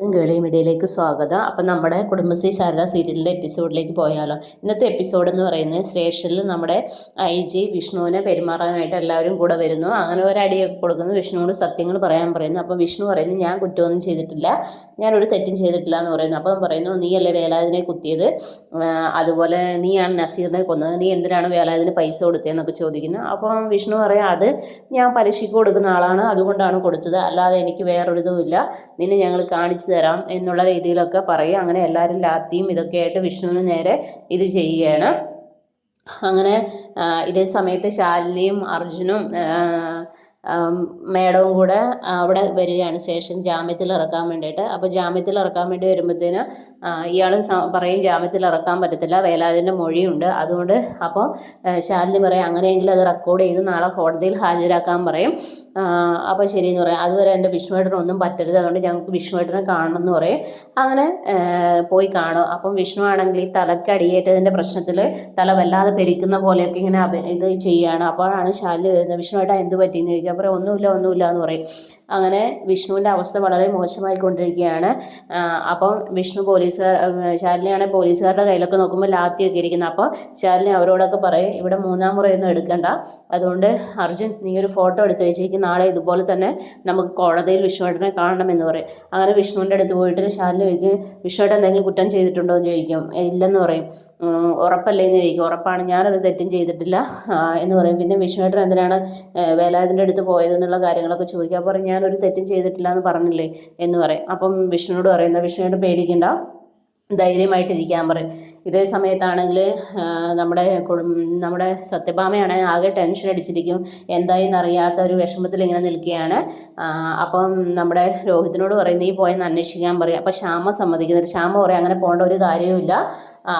ഗേളി മീഡിയയിലേക്ക് സ്വാഗതം. അപ്പം നമ്മുടെ കുടുംബശ്രീ ശാരദ സീരിയലിന്റെ എപ്പിസോഡിലേക്ക് പോയാലോ. ഇന്നത്തെ എപ്പിസോഡ് എന്ന് പറയുന്നത് സ്റ്റേഷനിൽ നമ്മുടെ ഐ ജി വിഷ്ണുവിനെ പെരുമാറാനായിട്ട് എല്ലാവരും കൂടെ വരുന്നു. അങ്ങനെ ഒരു അടിയൊക്കെ കൊടുക്കുന്നു. വിഷ്ണുവിനോട് സത്യങ്ങൾ പറയാൻ പറയുന്നു. അപ്പോൾ വിഷ്ണു പറയുന്നു ഞാൻ കുറ്റമൊന്നും ചെയ്തിട്ടില്ല. ഞാനൊരു തെറ്റും ചെയ്തിട്ടില്ല എന്ന് പറയുന്നു. അപ്പം പറയുന്നു നീ അല്ലേ വേലായുധനെ കുത്തിയത്? അതുപോലെ നീയാണ് നസീറിനെ കൊന്നത്. നീ എന്തിനാണ് വേലായുധന് പൈസ കൊടുത്തതെന്നൊക്കെ ചോദിക്കുന്നു. അപ്പം വിഷ്ണു പറയാം അത് ഞാൻ പലിശയ്ക്ക് കൊടുക്കുന്ന ആളാണ്. അതുകൊണ്ടാണ് കൊടുത്തത്. അല്ലാതെ എനിക്ക് വേറൊരിതും ഇല്ല നിന്നെ ഞങ്ങൾ കാണിച്ചു തരാം എന്നുള്ള രീതിയിലൊക്കെ പറയും അങ്ങനെ എല്ലാവരും ലാത്തിയും ഇതൊക്കെ ആയിട്ട് വിഷ്ണുവിന് നേരെ ഇത് ചെയ്യുകയാണ്. അങ്ങനെ ഇതേ സമയത്ത് ശാലിനിയും അർജുനും മേഡവും കൂടെ അവിടെ വരികയാണ് സ്റ്റേഷൻ ജാമ്യത്തിൽ ഇറക്കാൻ വേണ്ടിയിട്ട്. അപ്പോൾ ജാമ്യത്തിൽ ഇറക്കാൻ വേണ്ടി വരുമ്പോഴത്തേന് ഇയാൾ പറയും ജാമ്യത്തിൽ ഇറക്കാൻ പറ്റത്തില്ല വേലാതിന്റെ മൊഴിയുണ്ട്. അതുകൊണ്ട് അപ്പോൾ ശാലിനി പറയും അങ്ങനെയെങ്കിൽ അത് റെക്കോർഡ് ചെയ്ത് നാളെ കോടതിയിൽ ഹാജരാക്കാൻ പറയും. അപ്പോൾ ശരിയെന്ന് പറയും. അതുവരെ എന്റെ വിഷ്ണുവേട്ടനൊന്നും പറ്റരുത്. അതുകൊണ്ട് ഞങ്ങൾക്ക് വിഷ്ണുവേട്ടനെ കാണണം എന്ന് പറയും. അങ്ങനെ പോയി കാണും. അപ്പം വിഷ്ണു ആണെങ്കിൽ ഈ തലയ്ക്ക് അടിയേറ്റതിന്റെ പ്രശ്നത്തിൽ തല വല്ലാതെ പെരിക്കുന്ന പോലെയൊക്കെ ഇങ്ങനെ ഇത് ചെയ്യുകയാണ് അപ്പോഴാണ് ശാലിനി വരുന്നത്. വിഷ്ണുവേട്ടാ എന്ത് പറ്റിയെന്ന് ചോദിക്കുക അപ്പോൾ ഒന്നുമില്ല ഒന്നുമില്ല എന്ന് പറയും. അങ്ങനെ വിഷ്ണുവിന്റെ അവസ്ഥ വളരെ മോശമായിക്കൊണ്ടിരിക്കുകയാണ്. അപ്പം വിഷ്ണു പോലീസുകാർ ശാലിനിയാണെങ്കിൽ പോലീസുകാരുടെ കയ്യിലൊക്കെ നോക്കുമ്പോൾ ലാത്തിയൊക്കെ ഇരിക്കുന്നത്. അപ്പോൾ ശാലിനി അവരോടൊക്കെ പറയും ഇവിടെ മൂന്നാം മുറയൊന്നും എടുക്കണ്ട. അതുകൊണ്ട് അർജുൻ നീ ഒരു ഫോട്ടോ എടുത്ത് വെച്ചേക്ക്. നാളെ ഇതുപോലെ തന്നെ നമുക്ക് കോടതിയിൽ വിഷ്ണുവേട്ടനെ കാണണം എന്ന് പറയും. അങ്ങനെ വിഷ്ണുവിന്റെ അടുത്ത് പോയിട്ട് ശാലിനി ചോദിക്കും വിഷ്ണുവേട്ടൻ എന്തെങ്കിലും കുറ്റം ചെയ്തിട്ടുണ്ടോ? എന്ന് ചോദിക്കും. ഇല്ലെന്ന് പറയും. ഉറപ്പല്ലേ? എന്ന് ചോദിക്കും. ഉറപ്പാണ്. ഞാനൊരു തെറ്റും ചെയ്തിട്ടില്ല. എന്ന് പറയും. പിന്നെ വിഷ്ണുവേട്ടൻ എന്തിനാണ് വേലായുധന്റെ അടുത്ത് പോയതെന്നുള്ള കാര്യങ്ങളൊക്കെ ചോദിക്കുക അപ്പോൾ പറയും ഞാനൊരു തെറ്റും ചെയ്തിട്ടില്ല എന്ന് പറഞ്ഞില്ലേ? എന്ന് പറയും. അപ്പം വിഷ്ണുവിനോട് പറയുന്നത് വിഷ്ണുവിനോട് പേടിക്കണ്ട ധൈര്യമായിട്ടിരിക്കാൻ പറയും. ഇതേ സമയത്താണെങ്കിൽ നമ്മുടെ നമ്മുടെ സത്യഭാമയാണെങ്കിൽ ആകെ ടെൻഷൻ അടിച്ചിരിക്കും. എന്തായെന്ന് അറിയാത്ത ഒരു വിഷമത്തിൽ ഇങ്ങനെ നിൽക്കുകയാണ്. അപ്പം നമ്മുടെ രോഹിത്തിനോട് പറയും നീ പോയെന്ന് അന്വേഷിക്കാൻ പറയും. അപ്പം ശ്യാമ സമ്മതിക്കുന്നില്ല. ശ്യാമ പറയും അങ്ങനെ പോകേണ്ട ഒരു കാര്യവുമില്ല.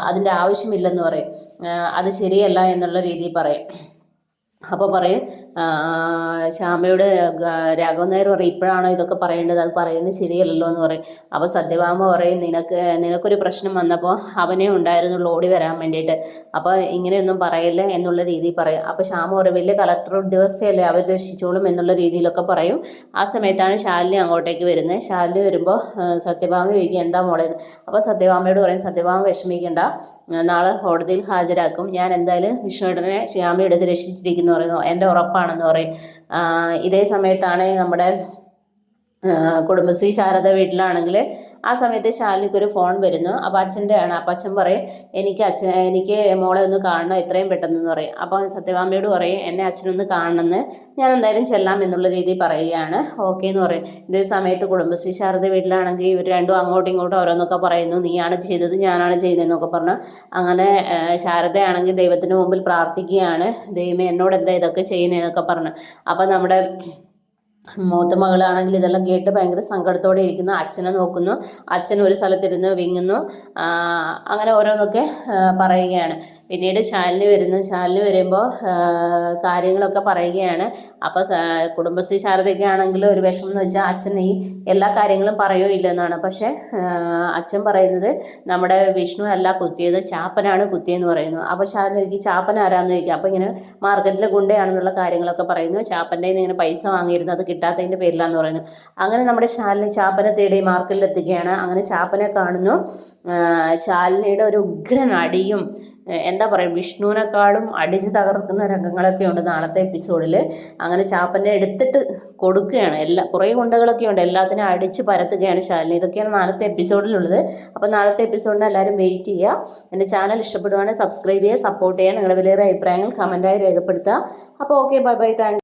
അതിന്റെ ആവശ്യമില്ലെന്ന് പറയും. അത് ശരിയല്ല എന്നുള്ള രീതിയിൽ പറയും. അപ്പോൾ പറയും ശ്യാമയോട് രാഘവൻ നായർ പറയും ഇപ്പോഴാണോ ഇതൊക്കെ പറയേണ്ടത്? അത് പറയുന്നത് ശരിയല്ലല്ലോ എന്ന് പറയും. അപ്പോൾ സത്യഭാമ പറയും നിനക്ക് നിനക്കൊരു പ്രശ്നം വന്നപ്പോൾ അവനെ ഉണ്ടായിരുന്നുള്ളൂ ഓടി വരാൻ വേണ്ടിയിട്ട്. അപ്പോൾ ഇങ്ങനെയൊന്നും പറയില്ല എന്നുള്ള രീതിയിൽ പറയും. അപ്പോൾ ശ്യാമ പറയും വലിയ കളക്ടർ ഉദ്യോഗസ്ഥയല്ലേ അവർ രക്ഷിച്ചോളും എന്നുള്ള രീതിയിലൊക്കെ പറയും. ആ സമയത്താണ് ശാലിനി അങ്ങോട്ടേക്ക് വരുന്നത്. ശാലിനി വരുമ്പോൾ സത്യഭാമ ചോദിക്കുക എന്താ മോളെ? അപ്പോൾ സത്യഭാമയോട് പറയും സത്യഭാമ വിഷമിക്കേണ്ട. നാളെ കോടതിയിൽ ഹാജരാക്കും. ഞാൻ എന്തായാലും വിഷ്ണുവേട്ടനെ ശ്യാമയെടുത്ത് രക്ഷിച്ചിരിക്കുന്നു പറയുന്നു. എന്റെ ഉറപ്പാണെന്ന് പറയും. ഇതേ സമയത്താണ് നമ്മുടെ കുടുംബശ്രീ ശാരദ വീട്ടിലാണെങ്കിൽ ആ സമയത്ത് ശാലിനിക്ക് ഒരു ഫോൺ വരുന്നു. അപ്പോൾ അച്ഛന്റെ ആണ് അപ്പോൾ അച്ഛൻ പറയും എനിക്ക് അച്ഛൻ എനിക്ക് മോളെ ഒന്ന് കാണണം എത്രയും പെട്ടെന്ന് പറയും. അപ്പോൾ സത്യഭാമയോട് പറയും എന്നെ അച്ഛനൊന്ന് കാണണമെന്ന് ഞാൻ എന്തായാലും ചെല്ലാം എന്നുള്ള രീതിയിൽ പറയുകയാണ്. ഓക്കെ എന്ന് പറയും. ഇതേ സമയത്ത് കുടുംബശ്രീ ശാരദ വീട്ടിലാണെങ്കിൽ ഇവർ രണ്ടും അങ്ങോട്ടും ഇങ്ങോട്ടും ഓരോന്നൊക്കെ പറയുന്നു. നീയാണ് ചെയ്തത് ഞാനാണ് ചെയ്തതെന്നൊക്കെ പറഞ്ഞു അങ്ങനെ ശാരദയാണെങ്കിൽ ദൈവത്തിന് മുമ്പിൽ പ്രാർത്ഥിക്കുകയാണ്. ദൈവമേ എന്നോട് എന്താ ഇതൊക്കെ ചെയ്യുന്നതെന്നൊക്കെ പറഞ്ഞു. അപ്പോൾ നമ്മുടെ മൂത്ത മകളാണെങ്കിൽ ഇതെല്ലാം കേട്ട് ഭയങ്കര സങ്കടത്തോടെ ഇരിക്കുന്നു. അച്ഛനെ നോക്കുന്നു. അച്ഛൻ ഒരു സ്ഥലത്തിരുന്ന് വിങ്ങുന്നു. അങ്ങനെ ഓരോന്നൊക്കെ പറയുകയാണ്. പിന്നീട് ശാലിനി വരുന്നു. ശാലിനി വരുമ്പോൾ കാര്യങ്ങളൊക്കെ പറയുകയാണ്. അപ്പോൾ കുടുംബശ്രീ ശാരദയൊക്കെ ആണെങ്കിൽ ഒരു വിഷമം എന്ന് വെച്ചാൽ അച്ഛൻ ഈ എല്ലാ കാര്യങ്ങളും പറയോ എന്നാണ് പക്ഷേ അച്ഛൻ പറയുന്നത് നമ്മുടെ വിഷ്ണു അല്ല കുത്തിയത് ചാപ്പനാണ് കുത്തിയെന്ന് പറയുന്നു. അപ്പോൾ ശാലിനിക്ക് ചാപ്പൻ ആരാന്ന് ചോദിക്കുക അപ്പോൾ ഇങ്ങനെ മാർക്കറ്റിലെ ഗുണ്ടയാണെന്നുള്ള കാര്യങ്ങളൊക്കെ പറയുന്നു. ചാപ്പന്റെ ഇങ്ങനെ പൈസ വാങ്ങിയിരുന്നു. അത് കിട്ടാത്തതിന്റെ പേരിലാന്ന് പറയുന്നത് അങ്ങനെ നമ്മുടെ ശാലിനി ചാപ്പനെ തേടി മാർക്കിലെത്തുകയാണ് അങ്ങനെ ചാപ്പനെ കാണുന്നു. ശാലിനിയുടെ ഒരു ഉഗ്രൻ അടിയും എന്താ പറയുക വിഷ്ണുവിനേക്കാളും അടിച്ചു തകർക്കുന്ന രംഗങ്ങളൊക്കെ ഉണ്ട് നാളത്തെ എപ്പിസോഡിൽ അങ്ങനെ ചാപ്പനെ എടുത്തിട്ട് കൊടുക്കുകയാണ്. എല്ലാ കുറേ ഗുണ്ടകളൊക്കെ ഉണ്ട്. എല്ലാത്തിനും അടിച്ച് പരത്തുകയാണ് ശാലിനി. ഇതൊക്കെയാണ് നാളത്തെ എപ്പിസോഡിലുള്ളത്. അപ്പോൾ നാളത്തെ എപ്പിസോഡിന് എല്ലാവരും വെയിറ്റ് ചെയ്യുക. എന്റെ ചാനൽ ഇഷ്ടപ്പെടുവാണെങ്കിൽ സബ്സ്ക്രൈബ് ചെയ്യുക സപ്പോർട്ട് ചെയ്യുക നിങ്ങളുടെ വലിയ അഭിപ്രായങ്ങൾ കമന്റായി രേഖപ്പെടുത്തുക. അപ്പോൾ ഓക്കെ ബൈ ബൈ താങ്ക്